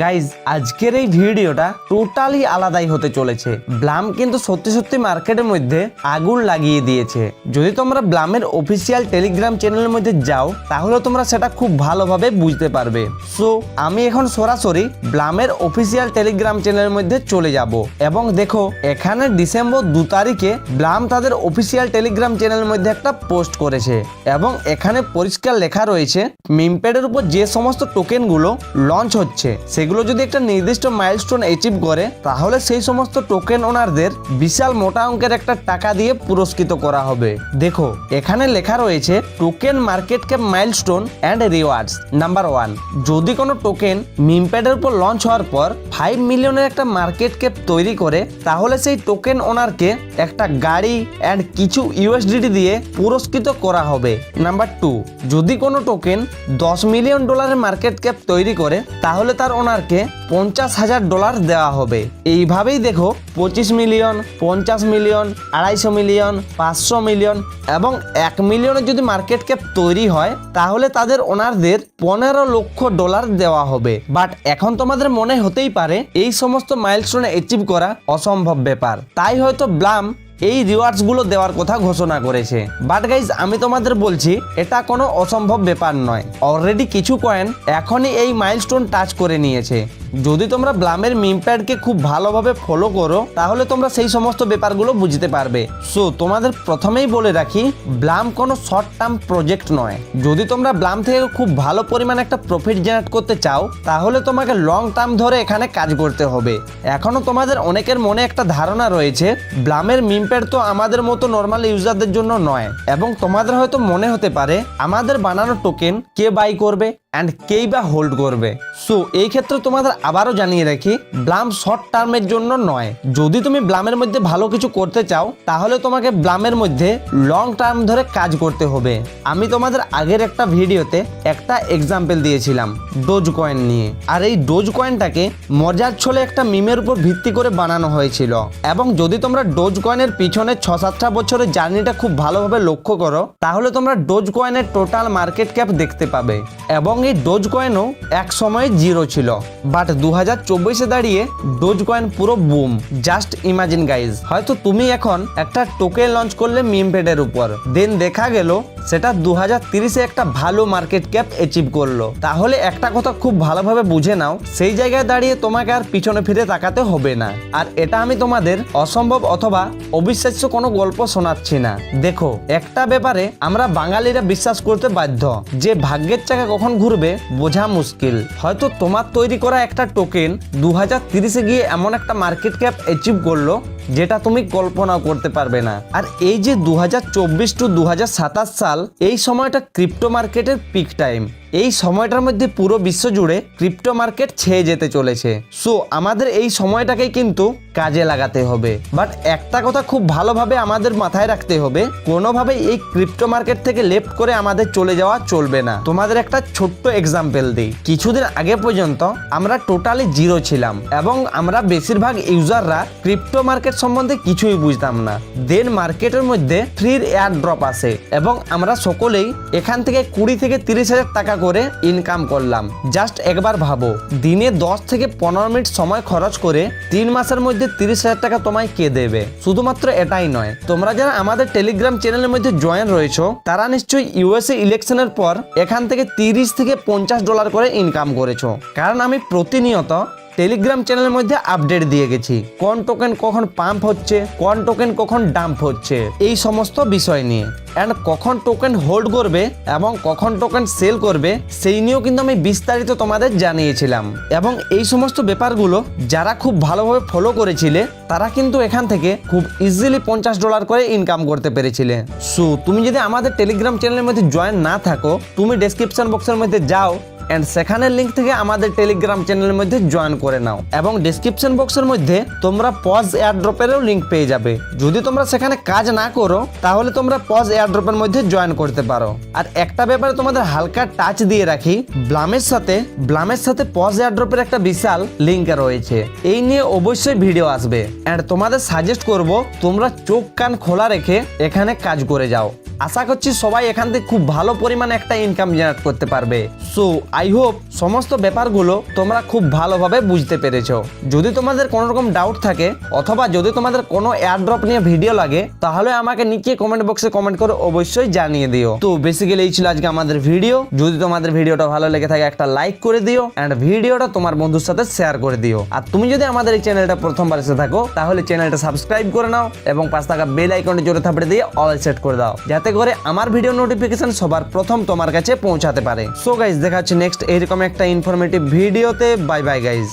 Guys আজকের এই ভিডিওটা টোটালি আলাদাই হতে চলেছে। ব্লাম কিন্তু সত্যি সত্যি মার্কেটের মধ্যে আগুন লাগিয়ে দিয়েছে। যদি তোমরা ব্লামের অফিসিয়াল টেলিগ্রাম চ্যানেলের মধ্যে যাও, তাহলে তোমরা সেটা খুব ভালোভাবে বুঝতে পারবে। সো আমি এখন সরাসরি ব্লামের অফিসিয়াল টেলিগ্রাম চ্যানেলের মধ্যে চলে যাব। এবং দেখো, এখানে ডিসেম্বর দু তারিখে ব্লাম তাদের অফিসিয়াল টেলিগ্রাম চ্যানেলের মধ্যে একটা পোস্ট করেছে। এবং এখানে পরিষ্কার লেখা রয়েছে মিমপ্যাডের উপর যে সমস্ত টোকেনগুলো লঞ্চ হচ্ছে সেগুলো যদি একটা নির্দিষ্ট মাইলস্টোন অ্যাচিভ করে, তাহলে সেই সমস্ত টোকেন ওনারদের বিশাল মোটা অঙ্কের একটা টাকা দিয়ে পুরস্কৃত করা হবে। দেখো, এখানে লেখা রয়েছে token market cap milestone and rewards number one যদি কোনো টোকেন মিমপ্যাডের উপর লঞ্চ হওয়ার পর ফাইভ মিলিয়নের একটা মার্কেট ক্যাপ তৈরি করে, তাহলে সেই টোকেন ওনারকে একটা গাড়ি অ্যান্ড কিছু ইউএসডিটি দিয়ে পুরস্কৃত করা হবে। নাম্বার টু যদি কোনো টোকেন দশ মিলিয়ন ডলারের মার্কেট ক্যাপ তৈরি করে, তাহলে তার ওনারকে পঞ্চাশ হাজার ডলার দেওয়া হবে। এইভাবেই দেখো, পঁচিশ মিলিয়ন, পঞ্চাশ মিলিয়ন, আড়াইশো মিলিয়ন, পাঁচশো মিলিয়ন এবং এক মিলিয়নের যদি মার্কেট ক্যাপ তৈরি হয়, তাহলে তাদের ওনারদের পনেরো লক্ষ ডলার দেওয়া হবে। বাট এখন তোমাদের মনে হতেই পারে, এই সমস্ত মাইলস্টোনে অ্যাচিভ করা অসম্ভব ব্যাপার। তাই হয়তো ব্লাম এই রিওয়ার্ডসগুলো দেওয়ার কথা ঘোষণা করেছে। বাট গাইজ আমি তোমাদের বলছি, এটা কোনো অসম্ভব ব্যাপার নয়। অলরেডি কিছু কয়েন এখনই এই মাইলস্টোন টাচ করে নিয়েছে। যদি তোমরা ব্লামের মিমপ্যাডকে খুব ভালোভাবে ফলো করো, তাহলে তোমরা সেই সমস্ত ব্যাপারগুলো বুঝতে পারবে। সো তোমাদের প্রথমেই বলে রাখি, ব্লাম কোনো শর্ট টার্ম প্রজেক্ট নয়। যদি তোমরা ব্লাম থেকে খুব ভালো পরিমাণে একটা প্রফিট জেনারেট করতে চাও, তাহলে তোমাকে লং টার্ম ধরে এখানে কাজ করতে হবে। এখনও তোমাদের অনেকের মনে একটা ধারণা রয়েছে, ব্লামের মিমপ্যাড তো আমাদের মতো নর্মাল ইউজারদের জন্য নয়, এবং তোমাদের হয়তো মনে হতে পারে, আমাদের বানানো টোকেন কে বাই করবে? অ্যান্ড কেই বা হোল্ড করবে? সো এই ক্ষেত্রে তোমাদের আবারও জানিয়ে রাখি ব্লাম শর্ট টার্মের জন্য নয়। যদি তুমি ব্লামের মধ্যে ভালো কিছু করতে চাও, তাহলে তোমাকে ব্লামের মধ্যে লং টার্ম ধরে কাজ করতে হবে। আমি তোমাদের আগের একটা ভিডিওতে একটা এক্সাম্পল দিয়েছিলাম ডোজ কয়েন নিয়ে। আর এই ডোজ কয়েনটাকে মজার ছলে একটা মিমের উপর ভিত্তি করে বানানো হয়েছিল। এবং যদি তোমরা ডোজ কয়েনের পিছনে ছ সাতটা বছরের জার্নিটা খুব ভালোভাবে লক্ষ্য করো, তাহলে তোমরা ডোজ কয়েনের টোটাল মার্কেট ক্যাপ দেখতে পাবে। এবং এই ডোজ কয়েনও এক সময় জিরো ছিল বাট দু হাজার চব্বিশে দাঁড়িয়ে ডোজ কয়েন পুরো বুম জাস্ট ইমাজিন গাইজ হয়তো তুমি এখন একটা টোকেন লঞ্চ করলে মিম পেডের উপর। দেন দেখা গেল সেটা দু হাজার তিরিশে একটা ভালো মার্কেট ক্যাপ অ্যাচিভ করল। তাহলে একটা কথা খুব ভালোভাবে বুঝে নাও, সেই জায়গায় দাঁড়িয়ে তোমাকে আর পিছনে ফিরে তাকাতে হবে না। আর এটা আমি তোমাদের অসম্ভব অথবা অবিশ্বাস্য কোনো গল্প শোনাচ্ছি না। দেখো, একটা ব্যাপারে আমরা বাঙালিরা বিশ্বাস করতে বাধ্য, যে ভাগ্যের চাকা কখন ঘুরবে বোঝা মুশকিল। হয়তো তোমার তৈরি করা একটা টোকেন দু হাজার তিরিশে গিয়ে এমন একটা মার্কেট ক্যাপ অ্যাচিভ করল, যেটা তুমি কল্পনাও করতে পারবে না। আর এই যে দু হাজার চব্বিশ টু দু হাজার সাতাশ সাল এই সময়টা ক্রিপ্টো মার্কেটের পিক টাইম এই সময়টার মধ্যে পুরো বিশ্ব জুড়ে ক্রিপ্টো মার্কেট ছেয়ে যেতে চলেছে। সো আমাদের এই সময়টাকেই কিন্তু কাজে লাগাতে হবে। বাট একটা কথা খুব ভালোভাবে আমাদের মাথায় রাখতে হবে কোনোভাবে এই ক্রিপ্টো মার্কেট থেকে লেফট করে আমাদের চলে যাওয়া চলবে না। তোমাদের একটা ছোট্ট এক্সাম্পল দিই। কিছুদিন আগে পর্যন্ত আমরা টোটালি জিরো ছিলাম এবং আমরা বেশিরভাগ ইউজাররা ক্রিপ্টো মার্কেট সম্বন্ধে কিছুই বুঝতাম না। দেন মার্কেটের মধ্যে ফ্রির এয়ার ড্রপ আসে এবং আমরা সকলেই এখান থেকে কুড়ি থেকে তিরিশ হাজার টাকা করে ইনকাম করলাম। জাস্ট একবার ভাবো, দিনে দশ থেকে পনেরো মিনিট সময় খরচ করে তিন মাসের মধ্যে তিরিশ হাজার টাকা তোমায় কে দেবে? শুধুমাত্র এটাই নয়, তোমরা যারা আমাদের টেলিগ্রাম চ্যানেলের মধ্যে জয়েন রয়েছো, তারা নিশ্চয়ই ইউএসএ ইলেকশনের পর এখান থেকে তিরিশ থেকে পঞ্চাশ ডলার করে ইনকাম করেছ। কারণ আমি প্রতিনিয়ত টেলিগ্রাম চ্যানেলের মধ্যে আপডেট দিয়ে গেছি। কোন টোকেন কখন পাম্প হচ্ছে, কোন টোকেন কখন ডাম্প হচ্ছে, এই সমস্ত বিষয় নিয়ে। অ্যান্ড কখন টোকেন হোল্ড করবে এবং কখন টোকেন সেল করবে, সেই নিয়েও কিন্তু আমি বিস্তারিত তোমাদের জানিয়েছিলাম। এবং এই সমস্ত ব্যাপারগুলো যারা খুব ভালোভাবে ফলো করেছিলে, তারা কিন্তু এখান থেকে খুব ইজিলি পঞ্চাশ ডলার করে ইনকাম করতে পেরেছিলে। সো তুমি যদি আমাদের টেলিগ্রাম চ্যানেলের মধ্যে জয়েন না থাকো, তুমি ডেসক্রিপশন বক্সের মধ্যে যাও অ্যান্ড সেখানের লিঙ্ক থেকে আমাদের টেলিগ্রাম চ্যানেলের মধ্যে জয়েন করে নাও। এবং ডিসক্রিপশন বক্সের মধ্যে তোমরা পজ এয়ারড্রপেরও লিঙ্ক পেয়ে যাবে। যদি তোমরা সেখানে কাজ না করো, তাহলে তোমরা পজ এয়ারড্রপের মধ্যে জয়েন করতে পারো। আর একটা ব্যাপারে তোমাদের হালকা টাচ দিয়ে রাখি, ব্লামের সাথে ব্লামের সাথে পজ এয়ারড্রপের একটা বিশাল লিঙ্ক রয়েছে। এই নিয়ে অবশ্যই ভিডিও আসবে। অ্যান্ড তোমাদের সাজেস্ট করব, তোমরা চোখ কান খোলা রেখে এখানে কাজ করে যাও। আশা করছি সবাই এখান থেকে খুব ভালো পরিমাণে একটা ইনকাম জেনারেট করতে পারবে। সো আই হোপ সমস্ত ব্যাপারগুলো তোমরা খুব ভালোভাবে বুঝতে পেরেছ। যদি তোমাদের কোনো রকম ডাউট থাকে, অথবা যদি তোমাদের কোনো এয়ারড্রপ নিয়ে ভিডিও লাগে, তাহলে আমাকে নিচে কমেন্ট বক্সে কমেন্ট করে অবশ্যই জানিয়ে দিও। তো বেসিক্যালি এই ছিল আজকে আমাদের ভিডিও যদি তোমাদের ভিডিওটা ভালো লেগে থাকে, একটা লাইক করে দিও এন্ড ভিডিওটা তোমার বন্ধুর সাথে শেয়ার করে দিও। আর তুমি যদি আমাদের এই চ্যানেলটা প্রথমবার এসে থাকো, তাহলে চ্যানেলটা সাবস্ক্রাইব করে নাও, এবং পাশ থাকা বেল আইকনটি জোরে থাপড়ে দিয়ে অল সেট করে দাও। যাতে করে আমার ভিডিও নোটিফিকেশন সবার প্রথম তোমার কাছে পৌঁছাতে পারে। সো গাইজ দেখাচ্ছি নেক্সট এরকম একটা ইনফরমেটিভ ভিডিওতে বাই বাই গাইজ